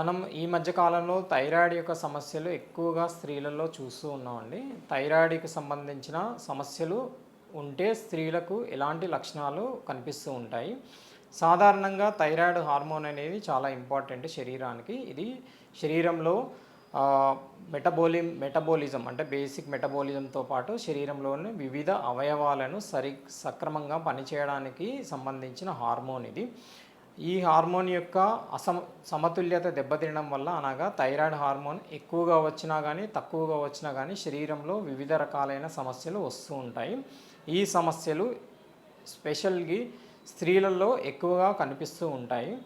మనం ఈ మధ్య కాలంలో థైరాయిడ్ యొక్క సమస్యలు ఎక్కువగా స్త్రీలలో చూస్తూ ఉన్నామండి. థైరాయిడ్కి సంబంధించిన సమస్యలు ఉంటే స్త్రీలకు ఎలాంటి లక్షణాలు కనిపిస్తూ ఉంటాయి. సాధారణంగా థైరాయిడ్ హార్మోన్ అనేది చాలా ఇంపార్టెంట్ శరీరానికి. ఇది శరీరంలో మెటబోలి మెటబోలిజం అంటే బేసిక్ మెటబోలిజంతో పాటు శరీరంలోని వివిధ అవయవాలను సరి సక్రమంగా పనిచేయడానికి సంబంధించిన హార్మోన్ ఇది. ఈ హార్మోన్ యొక్క అసమ సమతుల్యత దెబ్బతినడం వల్ల అనగా థైరాయిడ్ హార్మోన్ ఎక్కువగా వచ్చినా కానీ తక్కువగా వచ్చినా కానీ శరీరంలో వివిధ రకాలైన సమస్యలు వస్తూ ఉంటాయి. ఈ సమస్యలు స్పెషల్గా స్త్రీలలో ఎక్కువగా కనిపిస్తూ ఉంటాయి.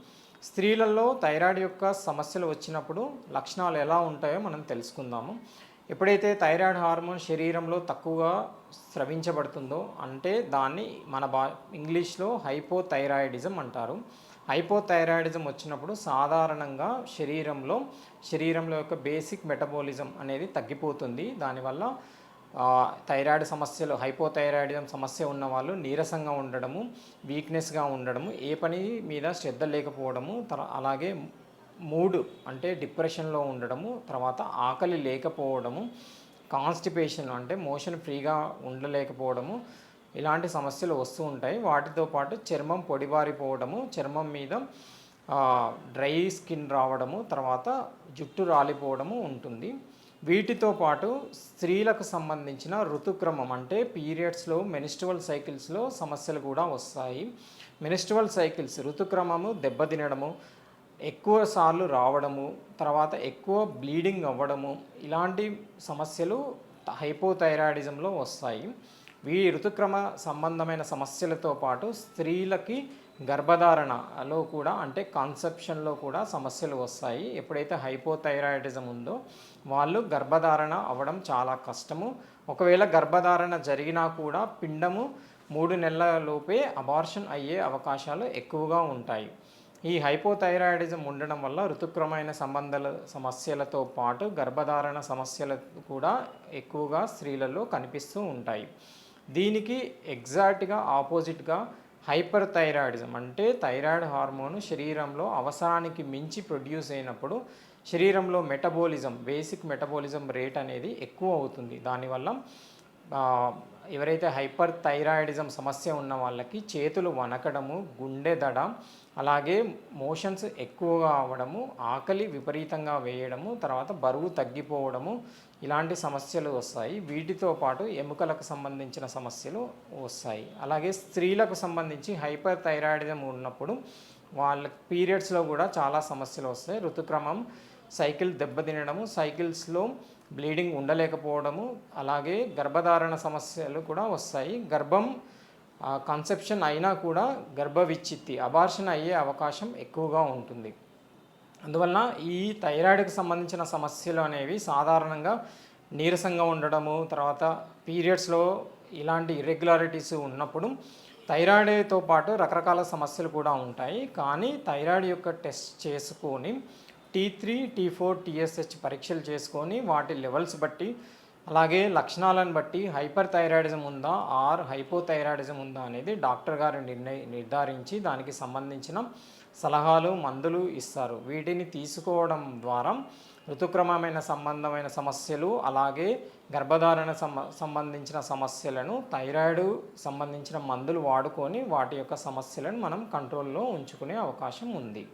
స్త్రీలలో థైరాయిడ్ యొక్క సమస్యలు వచ్చినప్పుడు లక్షణాలు ఎలా ఉంటాయో మనం తెలుసుకుందాము. ఎప్పుడైతే థైరాయిడ్ హార్మోన్ శరీరంలో తక్కువగా స్రవించబడుతుందో అంటే దాన్ని మన బా ఇంగ్లీష్లో హైపోథైరాయిడిజం అంటారు. హైపోథైరాయిడిజం వచ్చినప్పుడు సాధారణంగా శరీరంలో శరీరంలో యొక్క బేసిక్ మెటబాలిజం అనేది తగ్గిపోతుంది. దానివల్ల థైరాయిడ్ సమస్యలు హైపోథైరాయిడిజం సమస్య ఉన్న వాళ్ళు నీరసంగా ఉండడము వీక్నెస్గా ఉండడము ఏ పని మీద శ్రద్ధ లేకపోవడము తర అలాగే మూడ్ అంటే డిప్రెషన్లో ఉండడము తర్వాత ఆకలి లేకపోవడము కాన్స్టిపేషన్ అంటే మోషన్ ఫ్రీగా ఉండలేకపోవడము ఇలాంటి సమస్యలు వస్తూ ఉంటాయి. వాటితో పాటు చర్మం పొడిబారిపోవడము చర్మం మీద డ్రై స్కిన్ రావడము తర్వాత జుట్టు రాలిపోవడము ఉంటుంది. వీటితో పాటు స్త్రీలకు సంబంధించిన ఋతుక్రమం అంటే పీరియడ్స్లో మెనిస్ట్రువల్ సైకిల్స్లో సమస్యలు కూడా వస్తాయి. మెనిస్ట్రువల్ సైకిల్స్ ఋతుక్రమము దెబ్బతినడము ఎక్కువ సార్లు రావడము తర్వాత ఎక్కువ బ్లీడింగ్ అవ్వడము ఇలాంటి సమస్యలు హైపోథైరాయిడిజంలో వస్తాయి. ఈ ఋతుక్రమ సంబంధమైన సమస్యలతో పాటు స్త్రీలకి గర్భధారణలో కూడా అంటే కాన్సెప్షన్లో కూడా సమస్యలు వస్తాయి. ఎప్పుడైతే హైపోథైరాయిడిజం ఉందో వాళ్ళు గర్భధారణ అవ్వడం చాలా కష్టము. ఒకవేళ గర్భధారణ జరిగినా కూడా పిండము మూడు నెలల లోపే అబార్షన్ అయ్యే అవకాశాలు ఎక్కువగా ఉంటాయి. ఈ హైపోథైరాయిడిజం ఉండడం వల్ల ఋతుక్రమైన సంబంధాల సమస్యలతో పాటు గర్భధారణ సమస్యలు కూడా ఎక్కువగా స్త్రీలలో కనిపిస్తూ ఉంటాయి. దీనికి ఎగ్జాక్ట్గా ఆపోజిట్గా హైపర్ థైరాయిడిజం అంటే థైరాయిడ్ హార్మోన్ శరీరంలో అవసరానికి మించి ప్రొడ్యూస్ అయినప్పుడు శరీరంలో మెటబోలిజం బేసిక్ మెటబోలిజం రేట్ అనేది ఎక్కువ అవుతుంది. దానివల్ల ఎవరైతే హైపర్ థైరాయిడిజం సమస్య ఉన్న వాళ్ళకి చేతులు వనకడము గుండె దడ అలాగే మోషన్స్ ఎక్కువగా అవ్వడము ఆకలి విపరీతంగా వేయడము తర్వాత బరువు తగ్గిపోవడము ఇలాంటి సమస్యలు వస్తాయి. వీటితో పాటు ఎముకలకు సంబంధించిన సమస్యలు వస్తాయి. అలాగే స్త్రీలకు సంబంధించి హైపర్ థైరాయిడిజం ఉన్నప్పుడు వాళ్ళ పీరియడ్స్లో కూడా చాలా సమస్యలు వస్తాయి. ఋతుక్రమం సైకిల్ దెబ్బతినడము సైకిల్స్లో బ్లీడింగ్ ఉండలేకపోవడము అలాగే గర్భధారణ సమస్యలు కూడా వస్తాయి. గర్భం కన్సెప్షన్ అయినా కూడా గర్భవిచ్చిత్తి అబార్షన్ అయ్యే అవకాశం ఎక్కువగా ఉంటుంది. అందువలన ఈ థైరాయిడ్కి సంబంధించిన సమస్యలు అనేవి సాధారణంగా నీరసంగా ఉండడము తర్వాత పీరియడ్స్లో ఇలాంటి ఇర్రెగ్యులారిటీస్ ఉన్నప్పుడు థైరాయిడ్తో పాటు రకరకాల సమస్యలు కూడా ఉంటాయి. కానీ థైరాయిడ్ యొక్క టెస్ట్ చేసుకొని T three T four TSH పరీక్షలు చేసుకొని వాటి లెవెల్స్ బట్టి అలాగే లక్షణాలను బట్టి హైపర్ థైరాయిడిజం ఉందా ఆర్ హైపోథైరాయిడిజం ఉందా అనేది డాక్టర్ గారు నిర్ణయి నిర్ధారించి దానికి సంబంధించిన సలహాలు మందులు ఇస్తారు. వీటిని తీసుకోవడం ద్వారా ఋతుక్రమమైన సంబంధమైన సమస్యలు అలాగే గర్భధారణ సంబంధించిన సమస్యలను థైరాయిడ్ సంబంధించిన మందులు వాడుకొని వాటి యొక్క సమస్యలను మనం కంట్రోల్లో ఉంచుకునే అవకాశం ఉంది.